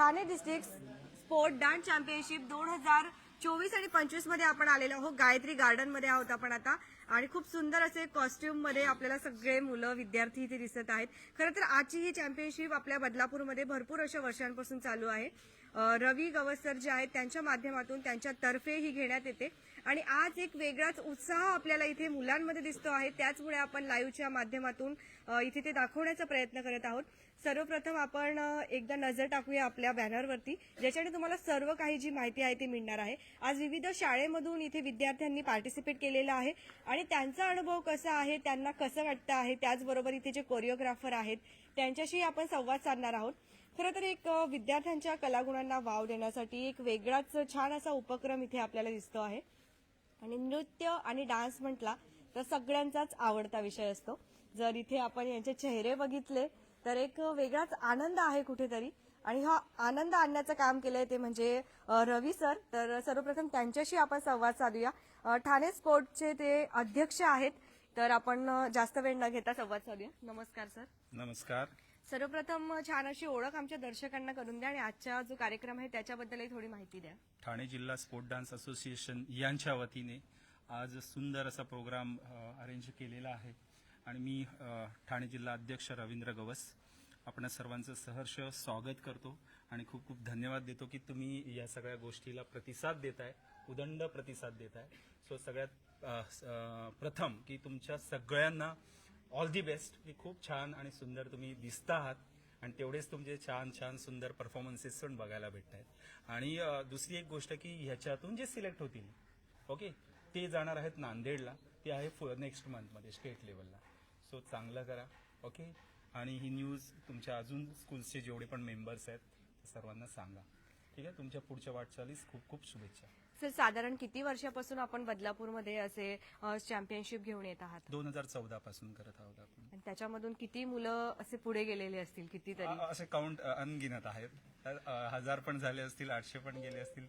Thane district sport dance championship दोन हजार चोवीस आणि पंचवीसमध्ये आपण आलेलो आहोत. गायत्री गार्डनमध्ये आहोत आपण आता. आणि खूप सुंदर असे कॉस्ट्युममध्ये आपल्याला सगळे मुलं विद्यार्थी इथे दिसत आहेत. खरं तर आजची ही चॅम्पियनशिप आपल्या बदलापूरमध्ये भरपूर अशा वर्षांपासून चालू आहे. रवी गवसर जे आहेत त्यांच्या माध्यमातून त्यांच्यातर्फे ही घेण्यात येते. आणि आज एक वेगळाच उत्साह आपल्याला इथे मुलांमध्ये दिसतो आहे. त्याचमुळे आपण लाईव्हच्या माध्यमातून इथे ते दाखवण्याचा प्रयत्न करत आहोत. सर्वप्रथम आपण एकदा नजर टाकूया आपल्या बॅनरवरती ज्याच्याने तुम्हाला सर्व काही जी माहिती आहे ती मिळणार आहे. आज विविध शाळेमधून इथे विद्यार्थ्यांनी पार्टिसिपेट केलेलं आहे. आणि त्यांचा अनुभव कसा आहे त्यांना कसं वाटतं आहे त्याचबरोबर इथे जे कोरिओग्राफर आहेत त्यांच्याशी आपण संवाद साधणार आहोत. खरं तर एक विद्यार्थ्यांच्या कलागुणांना वाव देण्यासाठी एक वेगळाच छान असा उपक्रम इथे आपल्याला दिसतो आहे. आणि नृत्य आणि डान्स म्हटला तर सगळ्यांचाच आवडता विषय असतो. जर इथे आपण यांचे चेहरे बघितले तर एक वेगळाच आनंद आहे कुठेतरी. आणि हा आनंद आणण्याचं काम केलंय ते म्हणजे रवी सर. तर सर्वप्रथम त्यांच्याशी आपण संवाद साधूया. ठाणे स्पोर्टचे ते अध्यक्ष आहेत. तर आपण जास्त वेळ न घेता संवाद साधूया. नमस्कार सर. नमस्कार. सर्वप्रथम छान अशी ओळख आमच्या दर्शकांना करून द्या आणि आजचा जो कार्यक्रम आहे त्याच्याबद्दलही थोडी माहिती द्या. ठाणे जिल्हा स्पोर्ट डान्स असोसिएशन यांच्या वतीने आज सुंदर असा प्रोग्राम अरेंज केलेला आहे. आणि मी ठाणे जिल्हा अध्यक्ष रवींद्र गवस आपण सर्वांचं सहर्ष स्वागत करतो आणि खूप खूप धन्यवाद देतो की तुम्ही या सगळ्या गोष्टीला प्रतिसाद देत आहे उदंड प्रतिसाद देत आहे सो सगळ्यात स- प्रथम की तुमच्या सगळ्यांना ऑल दी बेस्ट की खूप छान आणि सुंदर तुम्ही दिसता आहात आणि तेवढेच तुमचे छान छान सुंदर परफॉर्मन्सेस पण बघायला भेटत आहेत आणि दुसरी एक गोष्ट की ह्याच्यातून जे सिलेक्ट होतील ओके ते जाणार आहेत नांदेडला. ते आहे नेक्स्ट मंथमध्ये स्टेट लेवलला सो चांगलं करा ओके आणि ही न्यूज तुमच्या अजून स्कूल्सचे जेवढे पण मेंबर्स आहेत ते सर्वांना सांगा. ठीक आहे? तुमच्या पुढच्या वाटचालीस खूप खूप शुभेच्छा. सर साधारण किती वर्षापासून आपण बदलापूरमध्ये असे चॅम्पियनशिप घेऊन येत आहात? दोन हजार चौदा पासून करत आहोत आपण. आणि त्याच्यामधून किती मुलं असे पुढे गेलेले असतील कितीतरी? अ- असे काउंट अनगिनत आहेत. अ, हजार पण झाले असतील आठशे पण गेले असतील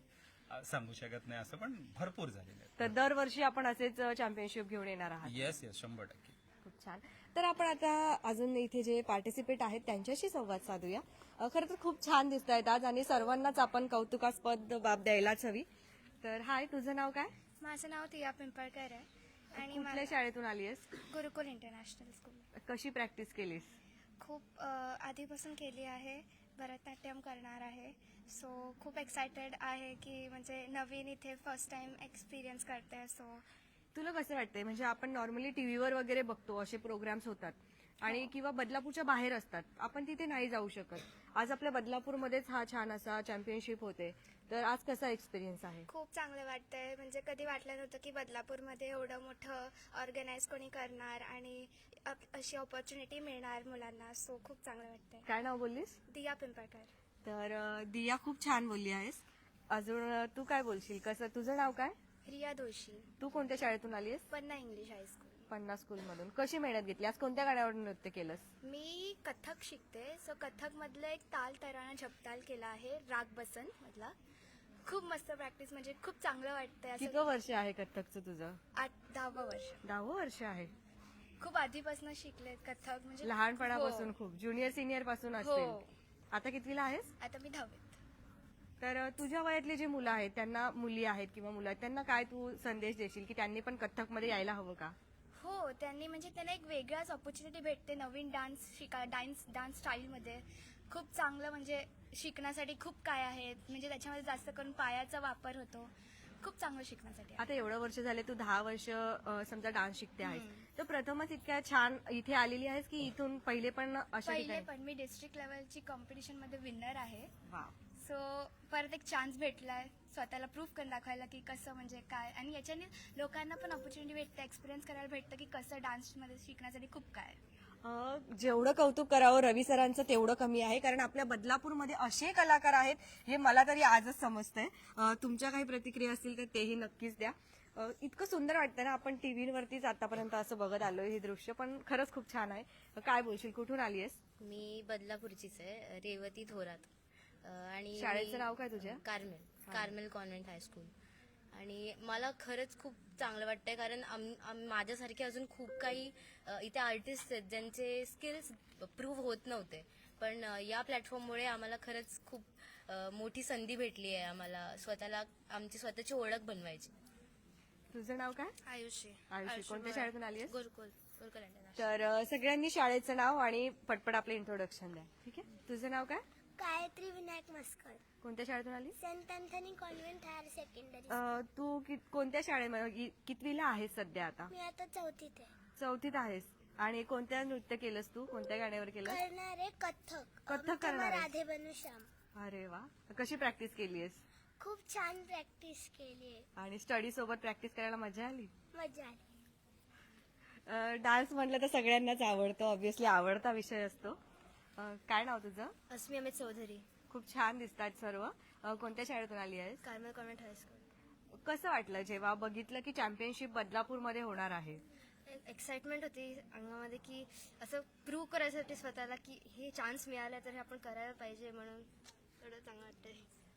अ, सांगू शकत नाही असं पण भरपूर झालेले आहेत. तर दरवर्षी आपण असेच चॅम्पियनशिप घेऊन येणार आहात. येस येस शंभर टक्के. खूप छान. तर आपण आता अजून इथे जे पार्टिसिपेट आहेत त्यांच्याशी संवाद साधूया. अ, खरं तर खूप छान दिसत आहेत आज आणि सर्वांनाच आपण कौतुकास्पद बाब द्यायलाच हवी. तर हाय तुझं नाव काय? माझं नाव तिया पिंपळकर आहे. आणि कुठल्या मला शाळेतून आली आहेस गुरुकुल इंटरनॅशनल स्कूल. कशी प्रॅक्टिस केलीस? खूप अ, आधीपासून केली आहे. भरतनाट्यम करणार आहे. सो खूप एक्सायटेड आहे की म्हणजे नवीन इथे फर्स्ट टाइम एक्सपिरियन्स करते सो तुला कसं वाटतंय? म्हणजे आपण नॉर्मली टीव्हीवर वगैरे बघतो असे प्रोग्राम्स होतात. आणि किंवा बदलापूरच्या बाहेर असतात. आपण तिथे नाही जाऊ शकत. आज आपल्या बदलापूरमध्येच हा छान असा चॅम्पियनशिप होते. तर आज कसा एक्सपिरियन्स आहे? खूप चांगलं वाटतंय. म्हणजे कधी वाटलं नव्हतं की बदलापूरमध्ये एवढं मोठं ऑर्गनाईज कोणी करणार आणि अप- अशी ऑपॉर्च्युनिटी मिळणार मुलांना. सो खूप चांगलं वाटतंय. काय नाव बोललीस? दिया पिंपळकर. तर अ, दिया खूप छान बोलली आहेस. अजून अ, तू काय बोलशील? कसं तुझं नाव काय? रिया दोशी तू कोणत्या शाळेतून आली आहेस पन्ना इंग्लिश हायस्कूल पन्नास स्कूलमधून. कशी मेहनत घेतली? आज कोणत्या गाण्यावर नृत्य केलंस? मी कथक शिकते. सो कथक मधलं एक ताल तराणा झपताल केला आहे. राग बसन मधला. खूप मस्त प्रॅक्टिस म्हणजे खूप चांगलं वाटतंय किती असं वर्ष आहे कथकचं तुझं? आठ दहावं वर्ष. दहावं वर्ष आहे. खूप आधीपासून शिकले कथक म्हणजे लहानपणापासून हो. खूप. ज्युनियर सिनियरपासून हो. असतील आता कितवीला आहेस? आता मी दहावीत. तर अ, तुझ्या वयातले जे मुलं आहेत त्यांना मुली आहेत किंवा मुलं आहेत त्यांना काय तू संदेश देशील की त्यांनी पण कथकमध्ये यायला हवं का? हो त्यांनी म्हणजे त्यांना एक वेगळाच ऑपॉर्च्युनिटी भेटते नवीन डान्स शिका डान्स डान्स स्टाईलमध्ये खूप चांगलं म्हणजे शिकण्यासाठी खूप काय आहे म्हणजे त्याच्यामध्ये जास्त करून पायाचा वापर होतो. खूप चांगलं शिकण्यासाठी आहे. आता एवढं वर्ष झाले तू दहा वर्ष अ, समजा डान्स शिकते आहेस. तर प्रथमच इतक्या छान इथे आलेली आहेस की इथून पहिले पण अशा पहिले ठिकाणी पण. मी डिस्ट्रिक्ट लेवलची कॉम्पिटिशनमध्ये विनर आहे. वा. सो परत एक चान्स भेटलाय. स्वतःला प्रूफ करून दाखवायला की कसं म्हणजे काय. आणि याच्याने लोकांना पण ऑपॉर्च्युनिटी भेटते एक्सपिरियन्स करायला भेटतं की कसं डान्समध्ये शिकण्यासाठी खूप काय आहे. जेवढं कौतुक करावं रवी सरांचं तेवढं कमी आहे कारण आपल्या बदलापूरमध्ये असे कलाकार आहेत हे मला तरी आजच समजतंय. तुमच्या काही प्रतिक्रिया असतील तर तेही नक्कीच द्या. इतकं सुंदर वाटतं ना आपण टीव्हीवरतीच आतापर्यंत असं बघत आलोय हे दृश्य पण खरंच खूप छान आहे. काय बोलशील कुठून आली आहेस मी बदलापूरचीच आहे रेवती थोरात. आणि शाळेचं नाव काय तुझ्या? Carmel Carmel convent high school. आणि मला खरंच खूप चांगलं वाटतंय कारण माझ्यासारखे अजून खूप काही इथे आर्टिस्ट आहेत ज्यांचे स्किल्स प्रूव्ह होत नव्हते. पण या प्लॅटफॉर्ममुळे आम्हाला खरंच खूप मोठी संधी भेटली आहे आम्हाला स्वतःला आमची स्वतःची ओळख बनवायची. तुझं नाव काय? आयुषी. आयुषी. कोणत्या शाळेतून आली गुरुकुल गुरुकुल तर सगळ्यांनी शाळेचं नाव आणि पटपट आपलं इंट्रोडक्शन द्या. ठीक आहे? तुझं नाव काय? गायत्री विनायक मस्कर कोणत्या शाळेतून आली saint Anthony convent higher secondary uh, तू कि- कोणत्या शाळेमध्ये कितवीला आहेस सध्या आता? मी आता चौथीत आहे. चौथीत आहेस. आणि कोणत्या नृत्य केलंस तू? कोणत्या गाण्यावर केलं करणार आहे कथ्थक करणार. आहेस? राधे बनू श्याम. अरे वा. कशी प्रॅक्टिस केली आहेस खूप छान प्रॅक्टिस केली आहे. आणि स्टडी सोबत प्रॅक्टिस करायला मजा आली? मजा आली. डान्स म्हटलं तर सगळ्यांनाच आवडतो. ऑब्विसली आवडता विषय असतो. अ, काय नाव तुझं? अस्मी अमित चौधरी. खूप छान दिसतात सर्व. अ, कोणत्या शाळेतून आली आहेस? कार्मल कॉन्व्हेंट हायस्कूल कसं वाटलं जेव्हा बघितलं की चॅम्पियनशिप बदलापूरमध्ये होणार आहे? एक्साइटमेंट होती अंगामध्ये की असं प्रूव्ह करायसाठी स्वतःला की हे चान्स मिळाला तर हे आपण करायला पाहिजे म्हणून थोडं चांगलं वाटतंय.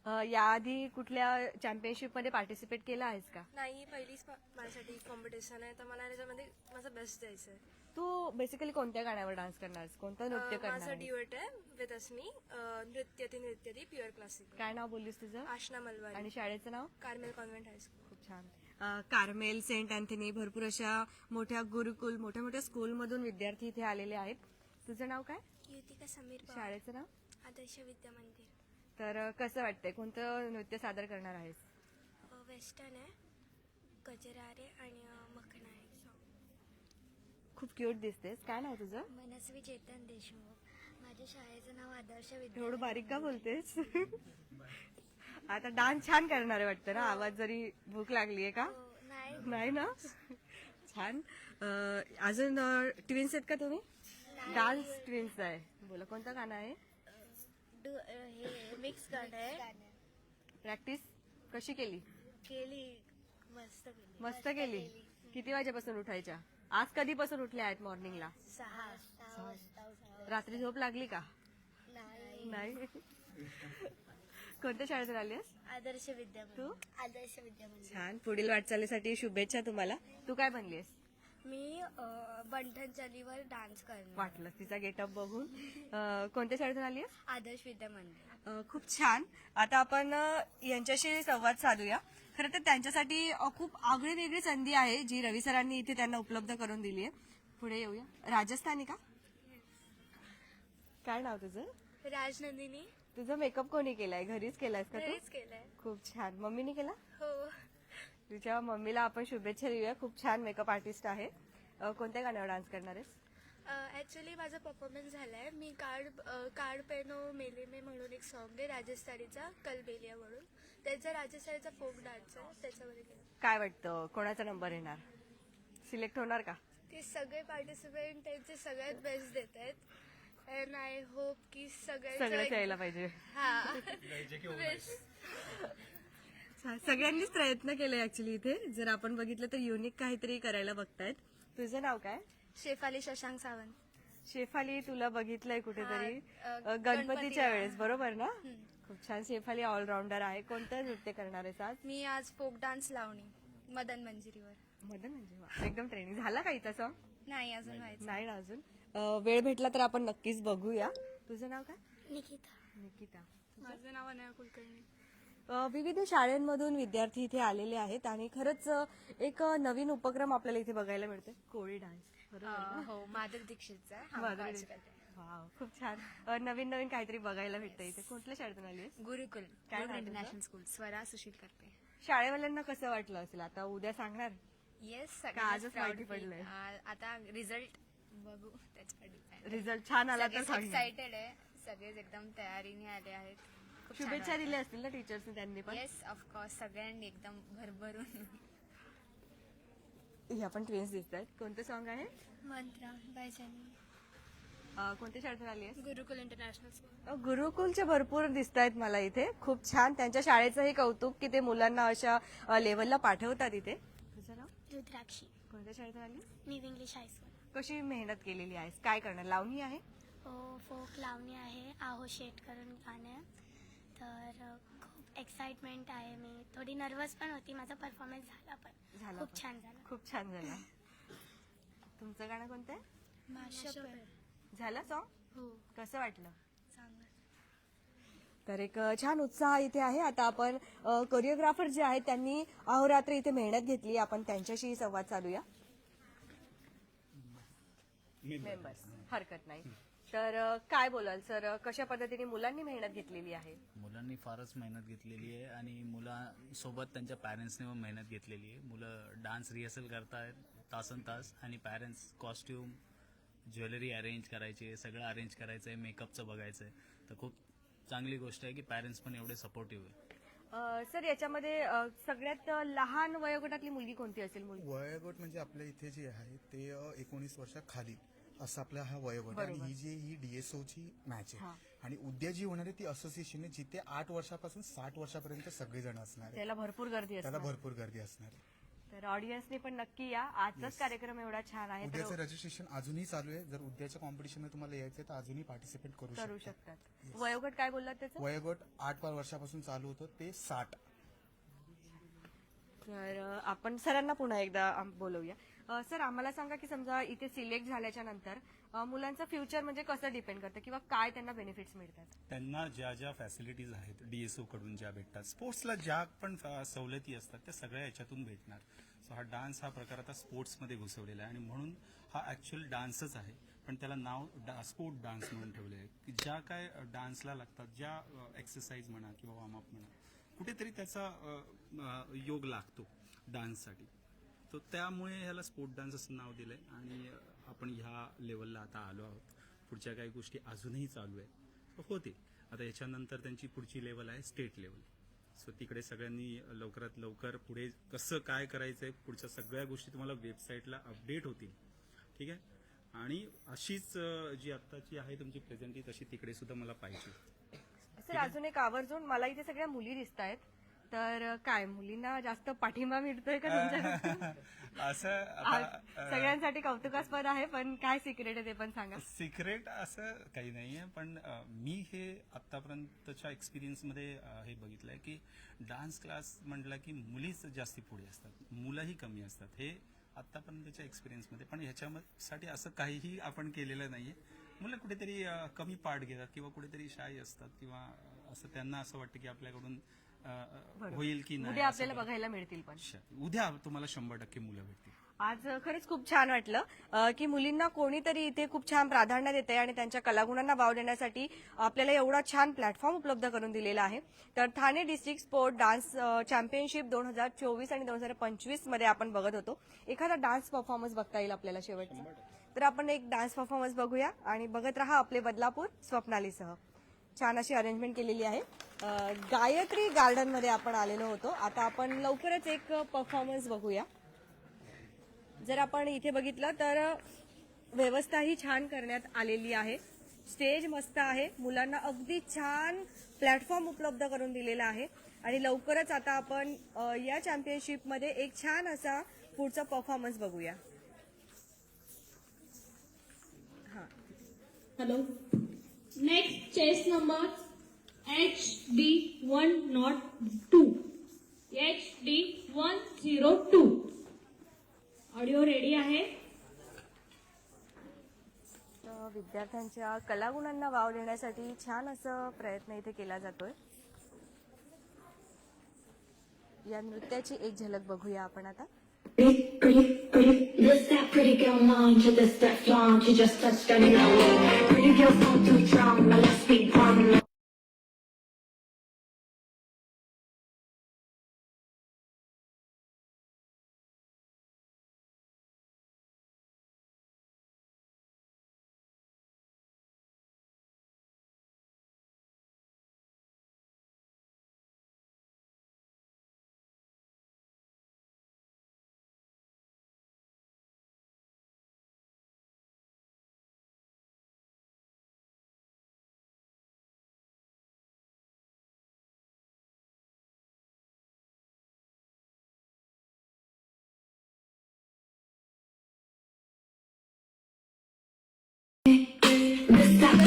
अ, याआधी कुठल्या चॅम्पियनशिपमध्ये पार्टिसिपेट केलं आहेस का? नाही पहिलीच पा- माझ्यासाठी कॉम्पिटिशन आहे. तर मला त्याच्यामध्ये माझं बेस्ट द्यायचं आहे. तू बेसिकली कोणत्या गाण्यावर डान्स करणार आहेस? कोणतं नृत्य अं, करणार माझं आहेस? डिओट आहे विथ अस्मी. नृत्य ती नृत्य ती प्युअर क्लासिकल काय नाव बोललीस तुझं? आशना मलवारी. आणि शाळेचं नाव? कार्मेल कॉन्व्हेंट हायस्कूल खूप छान. अ, कार्मेल सेंट अँथनी भरपूर अशा मोठ्या गुरुकुल मोठ्या मोठ्या स्कूलमधून विद्यार्थी इथे आलेले आहेत. तुझं नाव काय? युतिका समीर शाळेचं नाव? आदर्श विद्या मंदिर. तर कसं वाटतंय? कोणतं नृत्य सादर करणार आहेस? वेस्टर्न आहे. गजरारे आणि मखना आहे खूप क्यूट दिसतेस. काय नाव तुझं? मनस्वी चेतन देशमुख. माझ्या शाळेचं नाव आदर्श विद्या एवढं बारीक का बोलतेस? आता डान्स छान करणार आहे वाटतं ना? आवाज जरी भूक लागली आहे का नाही. नाही ना? छान. अ, अजून ट्विन्स आहेत का तुम्ही? डान्स ट्विन्स आहे. बोला कोणतं गाणं आहे? हे मिक्स गाणं आहे. प्रॅक्टिस कशी केली? केली मस्त केली. मस्त केली. किती वाजेपासून उठायच्या? आज कधीपासून उठल्या आहेत मॉर्निंगला सहा. रात्री झोप लागली का? नाही. नाही. कोणत्या शाळेतून आली आहेस आदर्श विद्या तू? आदर्श विद्या छान. पुढील वाटचालीसाठी शुभेच्छा तुम्हाला. तू काय बनलीस मी बंठन चालीवर डान्स करणार. वाटलं तिचा गेटअप बघून. अ, कोणत्या शाळेतून आली आहेस? आदर्श विद्या मंदिर. अ, खूप छान. आता आपण अ, यांच्याशी संवाद साधूया. खरं तर त्यांच्यासाठी अ, खूप आगळी वेगळी संधी आहे जी रवी सरांनी इथे त्यांना उपलब्ध करून दिली आहे. पुढे येऊया. राजस्थानी का? काय नाव तुझं? राजनंदिनी. तुझं मेकअप कोणी केलाय? घरीच केलायस का तू? केलंय. खूप छान. मम्मीने केला? हो. तुझ्या मम्मीला आपण शुभेच्छा देऊया. खूप छान मेकअप आर्टिस्ट आहे. अ, कोणत्या गाण्यावर डान्स करणार आहेस? ऍक्च्युली माझा परफॉर्मन्स झालाय. मी कार्ड कार्ड पेनो मेले मे म्हणून एक सॉन्ग आहे राजस्थानीचा कलबेलिया म्हणून त्याचा राजस्थानीचा फोक डान्स आहे त्याच्यामध्ये केलं. काय वाटतं? कोणाचा नंबर येणार? सिलेक्ट होणार का? ते सगळे पार्टिसिपेंट त्यांचे सगळ्यात बेस्ट देत आहेत. अँड आय होप की सगळंच सगळ्यांचं यायला पाहिजे. हा. सगळ्यांनीच प्रयत्न केले ऍक्च्युली इथे. जर आपण बघितलं तर युनिक काहीतरी करायला बघतायत. तुझं नाव काय? शेफाली शशांक सावंत. शेफाली तुला बघितलंय कुठेतरी. हा, अ, गणपतीच्या गणपतीला. वेळेस बरोबर ना? खूप छान. शेफाली ऑलराऊंडर आहे. कोणतं नृत्य करणार आहेस आज? मी आज फोक डान्स लावणी मदन मंजिरीवर. मदन म्हणजे वा, एकदम ट्रेनिंग झाला का इथं नाही अजून व्हायचं. नाही ना अजून. अ, वेळ भेटला तर आपण नक्कीच बघूया. तुझं नाव काय? निकिता. निकिता. माझं नाव अनया कुलकर्णी. विविध शाळांमधून विद्यार्थी इथे आलेले आहेत आणि खरंच एक नवीन उपक्रम आपल्याला इथे बघायला मिळतोय. कोळी डान्स. हो माधुरी दीक्षितचा. हा, खूप छान. नवीन नवीन काहीतरी बघायला भेटतं इथे. कुठल्या शाळेतून आली? गुरुकुल. काय इंटरनॅशनल स्कूल स्वरा सुशील करते. शाळेवाल्यांना कसं वाटलं असेल? आता उद्या सांगणार? येस आजच माहिती पडलंय? आता रिझल्ट बघू. रिझल्ट छान आला तर एक्साइटेड आहे. सगळेच एकदम तयारीने आले आहेत. शुभेच्छा दिल्या असतील ना टीचर्सने त्यांनी पण? येस ऑफकोर्स सगळ्यांनी एकदम भरभरून. ह्या पण ट्रेन्स दिसत आहेत कोणतं सॉन्ग आहे? मंत्रा बायजानी अ, कोणत्या शाळेतून आली आहेस? गुरुकुल इंटरनॅशनल स्कूल अ, गुरुकुलचे भरपूर दिसत आहेत मला इथे. खूप छान. त्यांच्या शाळेचंही कौतुक की ते मुलांना अशा अ, लेवलला पाठवतात इथे. तुझं नाव? रुद्राक्षी. कोणत्या शाळेतून आली न्यू इंग्लिश हायस्कूल कशी मेहनत केलेली आहेस? काय करणार? लावणी आहे? हो फोक लावणी आहे. आहो शेट करून गाणं. आहे तर खूप एक्साइटमेंट आहे मी. थोडी नर्वस पण होती. माझा परफॉर्मन्स झाला पण. झाला खूप पण. छान झाला. खूप छान झाला. तुमचं गाणं कोणतं? आहे झालं सॉन्ग हो. कसं वाटलं? चांगलं. तर एक अ, छान उत्साह इथे आहे. आता आपण कोरिओग्राफर जे आहेत त्यांनी अहोरात्र इथे मेहनत घेतली. आपण त्यांच्याशी संवाद साधूया. मेंबर्स हरकत नाही. तर अ, काय बोलाल सर? कशा पद्धतीने मुलांनी मेहनत घेतलेली आहे? मुलांनी फारच मेहनत घेतलेली आहे आणि मुलांसोबत त्यांच्या पॅरेंट्सने पण मेहनत घेतलेली आहे. मुलं डान्स रिहर्सल करतायत तासन तास आणि पॅरेंट्स कॉस्ट्युम ज्वेलरी अरेंज करायची सगळं अरेंज करायचं आहे मेकअपचं बघायचं आहे तर खूप चांगली गोष्ट आहे की पॅरेंट्स पण एवढे सपोर्टिव्ह आहे. सर याच्यामध्ये अ, सगळ्यात लहान वयोगटातली मुलगी कोणती असेल मुलगी? वयोगट म्हणजे आपल्या इथे जे आहे ते एकोणीस वर्षाखाली असं आपला हा वयोगट आहे. आणि ही जी ही डीएसओची मॅच आहे. आणि उद्या जी होणार आहे ती असोसिएशन आहे जिथे आठ वर्षापासून साठ वर्षापर्यंत सगळेजण असणार आहे त्याला भरपूर गर्दी त्याला असते भरपूर गर्दी असणार आहे. तर ऑडियन्सने पण नक्की या. आजचाच कार्यक्रम एवढा छान आहे उद्याचं तर रजिस्ट्रेशन अजूनही चालू आहे. जर उद्याच्या कॉम्पिटिशन तुम्हाला यायचं आहे तर अजूनही पार्टिसिपेट करू करू शकता. शकतात. वयोगट काय बोललात त्याचं? वयोगट आठ पाच वर्षापासून चालू होतं ते साठ. तर अ, आपण सरांना पुन्हा एकदा आम- बोलवूया. सर आम्हाला सांगा की समजा इथे सिलेक्ट झाल्याच्यानंतर मुलांचं फ्युचर म्हणजे कसं डिपेंड करतं किंवा काय त्यांना बेनिफिट्स मिळतात? त्यांना ज्या ज्या फॅसिलिटीज आहेत डीएसओ कडून ज्या भेटतात स्पोर्ट्सला ज्या पण फ- सवलती असतात त्या सगळ्या याच्यातून भेटणार. सो हा डान्स हा प्रकार आता स्पोर्ट्समध्ये घुसवलेला आहे आणि म्हणून हा ऍक्च्युअल डान्सच आहे. पण त्याला नाव डा स्पोर्ट डान्स म्हणून ठेवले आहे की ज्या काय डान्सला लागतात ज्या एक्सरसाइज म्हणा किंवा वॉर्मअप म्हणा कुठेतरी त्याचा योग लागतो डान्ससाठी तर त्यामुळे ह्याला स्पोर्ट डान्स असं नाव दिलंय. आणि आपण ह्या लेवलला आता आलो आहोत. पुढच्या काही गोष्टी अजूनही चालू आहेत. होते आता याच्यानंतर त्यांची पुढची लेवल आहे स्टेट लेवल सो तिकडे सगळ्यांनी लवकरात लवकर पुढे कसं काय करायचंय पुढच्या सगळ्या गोष्टी तुम्हाला वेबसाईटला अपडेट होतील. ठीक आहे? आणि अशीच जी आत्ताची आहे तुमची प्रेझेंटी तशी तिकडे सुद्धा मला पाहिजे. सर अजून एक आवर्जून मला इथे सगळ्या मुली दिसत आहेत तर काय मुलींना जास्त पाठिंबा मिळतोय का तुमच्या असं सगळ्यांसाठी कौतुकास्पद आहे पण काय सिक्रेट आहे ते पण सांगा. सिक्रेट असं काही नाहीये पण अ, मी हे आतापर्यंतच्या एक्सपिरियन्समध्ये अ, हे बघितलंय की डान्स क्लास म्हटलं की मुलीच जास्ती पुढे असतात मुलंही कमी असतात. हे आतापर्यंतच्या एक्सपिरियन्समध्ये पण ह्याच्यासाठी असं काहीही आपण केलेलं नाहीये. मुलं कुठेतरी अ, कमी पार्ट घेतात किंवा कुठेतरी शाय असतात किंवा असं त्यांना असं वाटतं की आपल्याकडून होईल की नाही उद्या आपल्याला बघायला मिळतील पण. उद्या तुम्हाला शंभर टक्के मुलं भेटतील. आज खरंच खूप छान वाटलं की मुलींना कोणीतरी इथे खूप छान प्राधान्य देते आणि त्यांच्या कलागुणांना वाव देण्यासाठी आपल्याला एवढा छान प्लॅटफॉर्म उपलब्ध करून दिलेला आहे. तर Thane district sport dance championship दोन हजार चोवीस आणि दोन हजार पंचवीसमध्ये आपण बघत होतो. एखादा डान्स परफॉर्मन्स बघता येईल आपल्याला शेवटचा. तर आपण एक डान्स परफॉर्मन्स बघूया आणि बघत राहा आपले बदलापूर स्वप्नालीसह. छान अशी अरेंजमेंट केलेली आहे. गायत्री गार्डनमध्ये आपण आलेलो होतो. आता आपण लवकरच एक परफॉर्मन्स बघूया. जर आपण इथे बघितलं तर व्यवस्था ही छान करण्यात आलेली आहे. स्टेज मस्त आहे. मुलांना अगदी छान प्लॅटफॉर्म उपलब्ध करून दिलेला आहे. आणि लवकरच आता आपण या चॅम्पियनशिपमध्ये एक छान असा पुढचा परफॉर्मन्स बघूया. Hello next chest number H D one nought two H D one zero two audio ready आहे? विद्यार्थ्यांच्या कलागुणांना वाव देण्यासाठी छान असं प्रयत्न इथे केला जातोय. या नृत्याची एक झलक बघूया आपण आता. Girl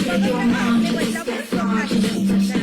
Let your mind be